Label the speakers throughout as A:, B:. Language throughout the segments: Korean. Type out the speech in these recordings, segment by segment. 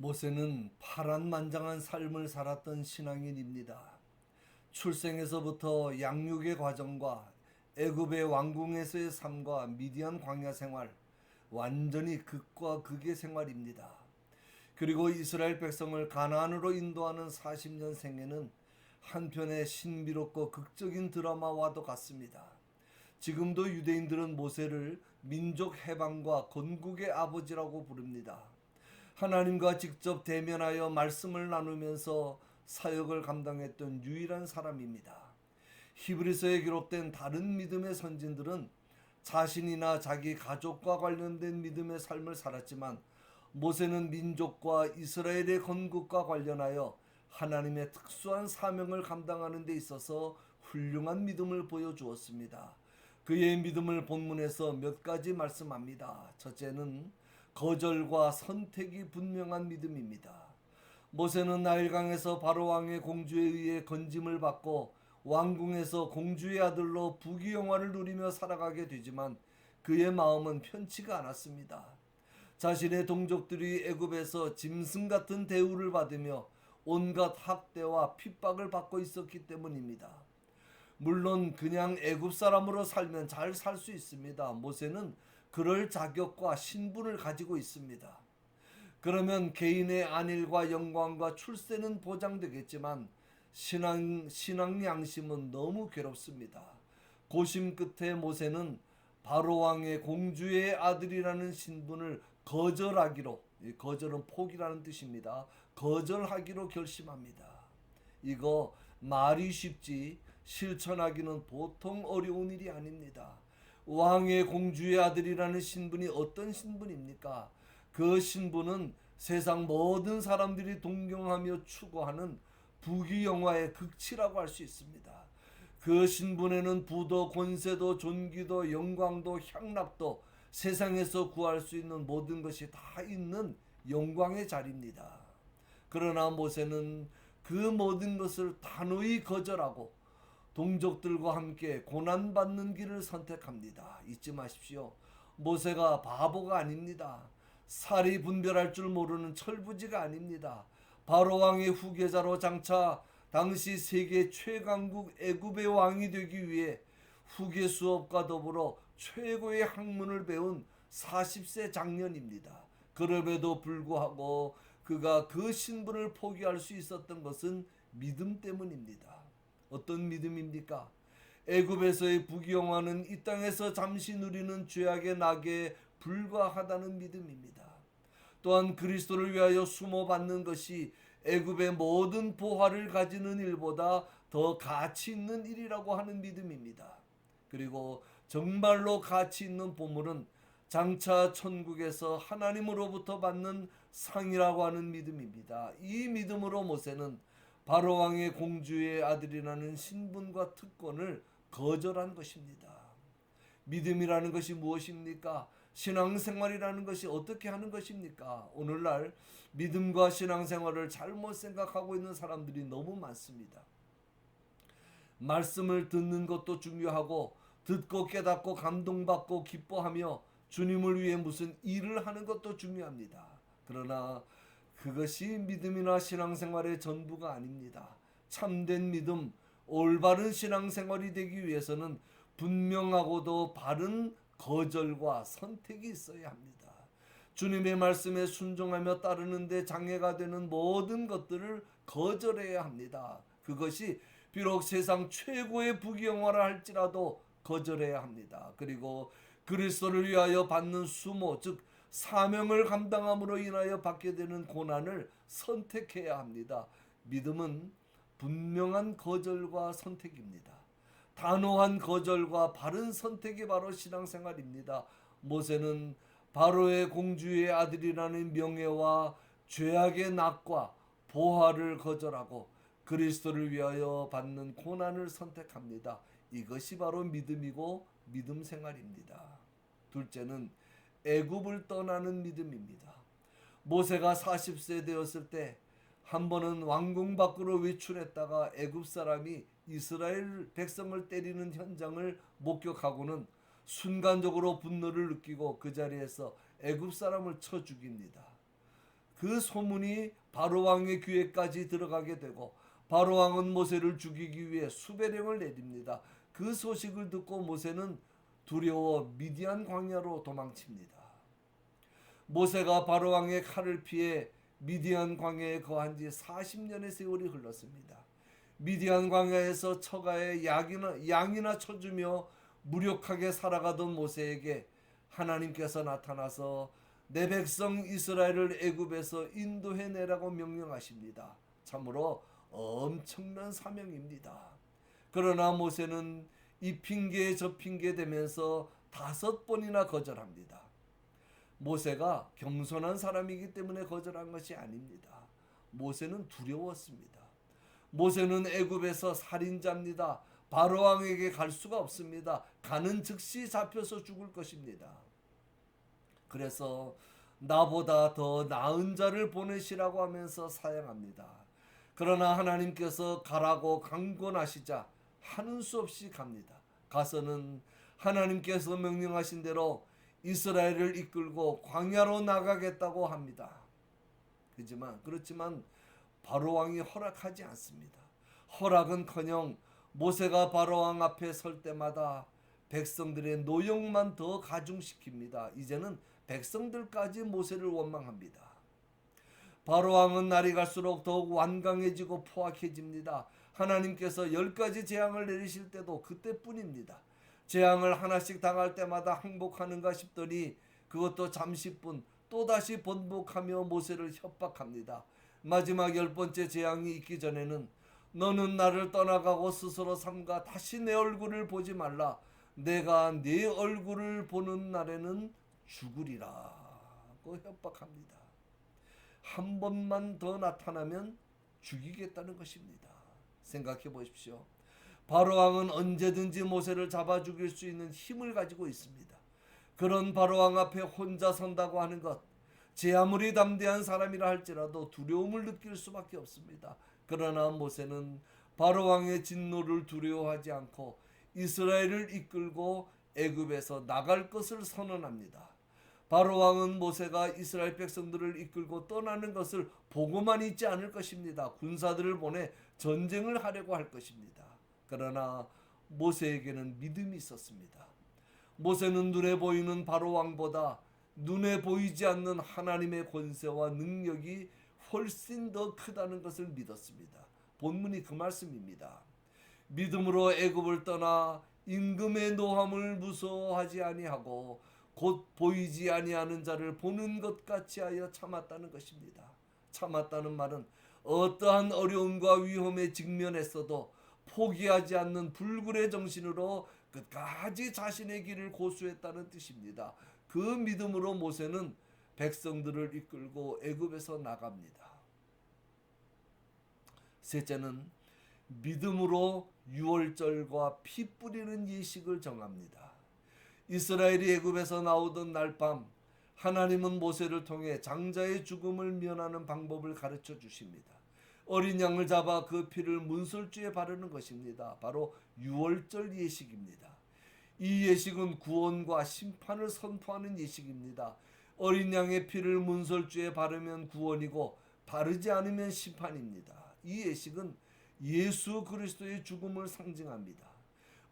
A: 모세는 파란만장한 삶을 살았던 신앙인입니다. 출생에서부터 양육의 과정과 애굽의 왕궁에서의 삶과 미디안 광야 생활 완전히 극과 극의 생활입니다. 그리고 이스라엘 백성을 가나안으로 인도하는 40년 생애는 한편의 신비롭고 극적인 드라마와도 같습니다. 지금도 유대인들은 모세를 민족 해방과 건국의 아버지라고 부릅니다. 하나님과 직접 대면하여 말씀을 나누면서 사역을 감당했던 유일한 사람입니다. 히브리서에 기록된 다른 믿음의 선진들은 자신이나 자기 가족과 관련된 믿음의 삶을 살았지만 모세는 민족과 이스라엘의 건국과 관련하여 하나님의 특수한 사명을 감당하는 데 있어서 훌륭한 믿음을 보여주었습니다. 그의 믿음을 본문에서 몇 가지 말씀합니다. 첫째는 거절과 선택이 분명한 믿음입니다. 모세는 나일강에서 바로 왕의 공주에 의해 건짐을 받고 왕궁에서 공주의 아들로 부귀영화를 누리며 살아가게 되지만 그의 마음은 편치가 않았습니다. 자신의 동족들이 애굽에서 짐승 같은 대우를 받으며 온갖 학대와 핍박을 받고 있었기 때문입니다. 물론 그냥 애굽 사람으로 살면 잘 살 수 있습니다. 모세는 그럴 자격과 신분을 가지고 있습니다. 그러면 개인의 안일과 영광과 출세는 보장되겠지만 신앙 신앙 양심은 너무 괴롭습니다. 고심 끝에 모세는 바로 왕의 공주의 아들이라는 신분을 거절하기로 이 거절은 포기라는 뜻입니다. 거절하기로 결심합니다. 이거 말이 쉽지 실천하기는 보통 어려운 일이 아닙니다. 왕의 공주의 아들이라는 신분이 어떤 신분입니까? 그 신분은 세상 모든 사람들이 동경하며 추구하는 부귀 영화의 극치라고 할 수 있습니다. 그 신분에는 부도, 권세도, 존귀도, 영광도, 향락도 세상에서 구할 수 있는 모든 것이 다 있는 영광의 자리입니다. 그러나 모세는 그 모든 것을 단호히 거절하고 동족들과 함께 고난받는 길을 선택합니다. 잊지 마십시오. 모세가 바보가 아닙니다. 살이 분별할 줄 모르는 철부지가 아닙니다. 바로 왕의 후계자로 장차 당시 세계 최강국 애굽의 왕이 되기 위해 후계 수업과 더불어 최고의 학문을 배운 40세 장년입니다. 그럼에도 불구하고 그가 그 신분을 포기할 수 있었던 것은 믿음 때문입니다. 어떤 믿음입니까? 애굽에서의 부귀영화는 이 땅에서 잠시 누리는 죄악의 낙에 불과하다는 믿음입니다. 또한 그리스도를 위하여 숨어 받는 것이 애굽의 모든 보화를 가지는 일보다 더 가치 있는 일이라고 하는 믿음입니다. 그리고 정말로 가치 있는 보물은 장차 천국에서 하나님으로부터 받는 상이라고 하는 믿음입니다. 이 믿음으로 모세는 바로 왕의 공주의 아들이라는 신분과 특권을 거절한 것입니다. 믿음이라는 것이 무엇입니까? 신앙생활이라는 것이 어떻게 하는 것입니까? 오늘날 믿음과 신앙생활을 잘못 생각하고 있는 사람들이 너무 많습니다. 말씀을 듣는 것도 중요하고 듣고 깨닫고 감동받고 기뻐하며 주님을 위해 무슨 일을 하는 것도 중요합니다. 그러나 그것이 믿음이나 신앙생활의 전부가 아닙니다. 참된 믿음, 올바른 신앙생활이 되기 위해서는 분명하고도 바른 거절과 선택이 있어야 합니다. 주님의 말씀에 순종하며 따르는데 장애가 되는 모든 것들을 거절해야 합니다. 그것이 비록 세상 최고의 부귀영화라 할지라도 거절해야 합니다. 그리고 그리스도를 위하여 받는 수모 즉 사명을 감당함으로 인하여 받게 되는 고난을 선택해야 합니다. 믿음은 분명한 거절과 선택입니다. 단호한 거절과 바른 선택이 바로 신앙생활입니다. 모세는 바로의 공주의 아들이라는 명예와 죄악의 낙과 보화를 거절하고 그리스도를 위하여 받는 고난을 선택합니다. 이것이 바로 믿음이고 믿음 생활입니다. 둘째는 애굽을 떠나는 믿음입니다. 모세가 40세 되었을 때 한 번은 왕궁 밖으로 외출했다가 애굽 사람이 이스라엘 백성을 때리는 현장을 목격하고는 순간적으로 분노를 느끼고 그 자리에서 애굽 사람을 쳐 죽입니다. 그 소문이 바로 왕의 귀에까지 들어가게 되고 바로 왕은 모세를 죽이기 위해 수배령을 내립니다. 그 소식을 듣고 모세는 두려워 미디안 광야로 도망칩니다. 모세가 바로 왕의 칼을 피해 미디안 광야에 거한 지 40년의 세월이 흘렀습니다. 미디안 광야에서 처가에 약이나, 양이나 쳐주며 무력하게 살아가던 모세에게 하나님께서 나타나서 내 백성 이스라엘을 애굽에서 인도해 내라고 명령하십니다. 참으로 엄청난 사명입니다. 그러나 모세는 이 핑계에 저 핑계 대면서 다섯 번이나 거절합니다. 모세가 겸손한 사람이기 때문에 거절한 것이 아닙니다. 모세는 두려웠습니다. 모세는 애굽에서 살인자입니다. 바로 왕에게 갈 수가 없습니다. 가는 즉시 잡혀서 죽을 것입니다. 그래서 나보다 더 나은 자를 보내시라고 하면서 사양합니다. 그러나 하나님께서 가라고 강권하시자 하는 수 없이 갑니다. 가서는 하나님께서 명령하신 대로 이스라엘을 이끌고 광야로 나가겠다고 합니다. 그지만 그렇지만 바로 왕이 허락하지 않습니다. 허락은커녕 모세가 바로 왕 앞에 설 때마다 백성들의 노역만 더 가중시킵니다. 이제는 백성들까지 모세를 원망합니다. 바로 왕은 날이 갈수록 더욱 완강해지고 포악해집니다. 하나님께서 열 가지 재앙을 내리실 때도 그때뿐입니다. 재앙을 하나씩 당할 때마다 항복하는가 싶더니 그것도 잠시뿐 또다시 번복하며 모세를 협박합니다. 마지막 열 번째 재앙이 있기 전에는 너는 나를 떠나가고 스스로 삼가 다시 내 얼굴을 보지 말라. 내가 네 얼굴을 보는 날에는 죽으리라고 협박합니다. 한 번만 더 나타나면 죽이겠다는 것입니다. 생각해 보십시오. 바로 왕은 언제든지 모세를 잡아 죽일 수 있는 힘을 가지고 있습니다. 그런 바로 왕 앞에 혼자 선다고 하는 것, 제 아무리 담대한 사람이라 할지라도 두려움을 느낄 수밖에 없습니다. 그러나 모세는 바로 왕의 진노를 두려워하지 않고 이스라엘을 이끌고 애굽에서 나갈 것을 선언합니다. 바로 왕은 모세가 이스라엘 백성들을 이끌고 떠나는 것을 보고만 있지 않을 것입니다. 군사들을 보내 전쟁을 하려고 할 것입니다. 그러나 모세에게는 믿음이 있었습니다. 모세는 눈에 보이는 바로 왕보다 눈에 보이지 않는 하나님의 권세와 능력이 훨씬 더 크다는 것을 믿었습니다. 본문이 그 말씀입니다. 믿음으로 애굽을 떠나 임금의 노함을 무서워하지 아니하고 곧 보이지 아니하는 자를 보는 것 같이 하여 참았다는 것입니다. 참았다는 말은 어떠한 어려움과 위험에 직면했어도 포기하지 않는 불굴의 정신으로 끝까지 자신의 길을 고수했다는 뜻입니다. 그 믿음으로 모세는 백성들을 이끌고 애굽에서 나갑니다. 셋째는 믿음으로 유월절과 피 뿌리는 예식을 정합니다. 이스라엘이 애굽에서 나오던 날 밤 하나님은 모세를 통해 장자의 죽음을 면하는 방법을 가르쳐 주십니다. 어린 양을 잡아 그 피를 문설주에 바르는 것입니다. 바로 유월절 예식입니다. 이 예식은 구원과 심판을 선포하는 예식입니다. 어린 양의 피를 문설주에 바르면 구원이고 바르지 않으면 심판입니다. 이 예식은 예수 그리스도의 죽음을 상징합니다.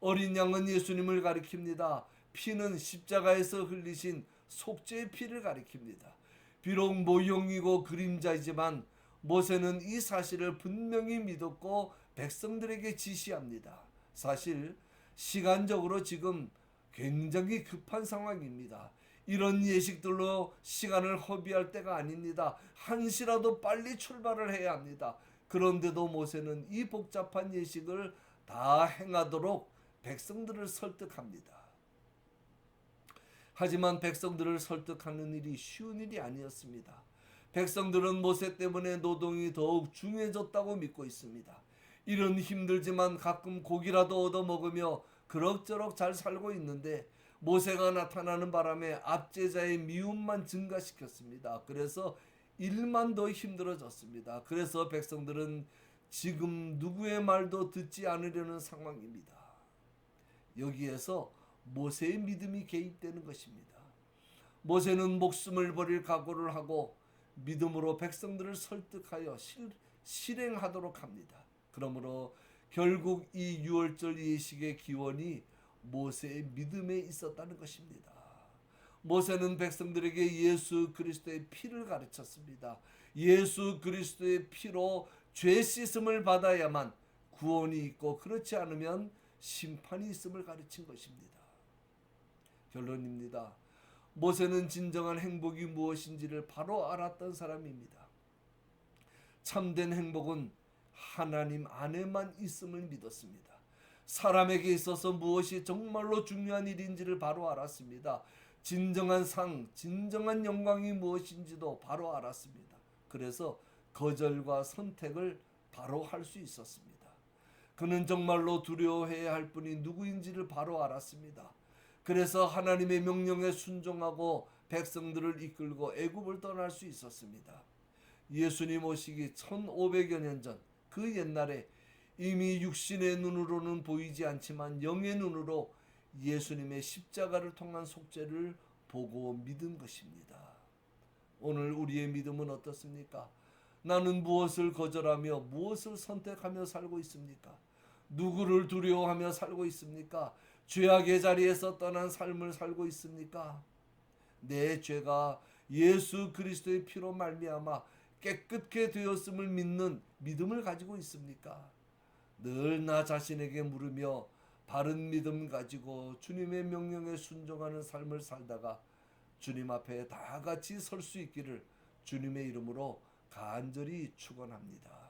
A: 어린 양은 예수님을 가리킵니다. 피는 십자가에서 흘리신 속죄의 피를 가리킵니다. 비록 모형이고 그림자이지만 모세는 이 사실을 분명히 믿었고 백성들에게 지시합니다. 사실 시간적으로 지금 굉장히 급한 상황입니다. 이런 예식들로 시간을 허비할 때가 아닙니다. 한시라도 빨리 출발을 해야 합니다. 그런데도 모세는 이 복잡한 예식을 다 행하도록 백성들을 설득합니다. 하지만 백성들을 설득하는 일이 쉬운 일이 아니었습니다. 백성들은 모세 때문에 노동이 더욱 중요해졌다고 믿고 있습니다. 이런 힘들지만 가끔 고기라도 얻어 먹으며 그럭저럭 잘 살고 있는데 모세가 나타나는 바람에 압제자의 미움만 증가시켰습니다. 그래서 일만 더 힘들어졌습니다. 그래서 백성들은 지금 누구의 말도 듣지 않으려는 상황입니다. 여기에서 모세의 믿음이 개입되는 것입니다. 모세는 목숨을 버릴 각오를 하고 믿음으로 백성들을 설득하여 실, 실행하도록 합니다. 그러므로 결국 이 유월절 예식의 기원이 모세의 믿음에 있었다는 것입니다. 모세는 백성들에게 예수 그리스도의 피를 가르쳤습니다. 예수 그리스도의 피로 죄 씻음을 받아야만 구원이 있고 그렇지 않으면 심판이 있음을 가르친 것입니다. 결론입니다. 모세는 진정한 행복이 무엇인지를 바로 알았던 사람입니다. 참된 행복은 하나님 안에만 있음을 믿었습니다. 사람에게 있어서 무엇이 정말로 중요한 일인지를 바로 알았습니다. 진정한 상, 진정한 영광이 무엇인지도 바로 알았습니다. 그래서 거절과 선택을 바로 할 수 있었습니다. 그는 정말로 두려워해야 할 분이 누구인지를 바로 알았습니다. 그래서 하나님의 명령에 순종하고 백성들을 이끌고 애굽을 떠날 수 있었습니다. 예수님 오시기 1500여 년 전 그 옛날에 이미 육신의 눈으로는 보이지 않지만 영의 눈으로 예수님의 십자가를 통한 속죄를 보고 믿은 것입니다. 오늘 우리의 믿음은 어떻습니까? 나는 무엇을 거절하며 무엇을 선택하며 살고 있습니까? 누구를 두려워하며 살고 있습니까? 죄악의 자리에서 떠난 삶을 살고 있습니까? 내 죄가 예수 그리스도의 피로 말미암아 깨끗게 되었음을 믿는 믿음을 가지고 있습니까? 늘 나 자신에게 물으며 바른 믿음 가지고 주님의 명령에 순종하는 삶을 살다가 주님 앞에 다 같이 설 수 있기를 주님의 이름으로 간절히 축원합니다.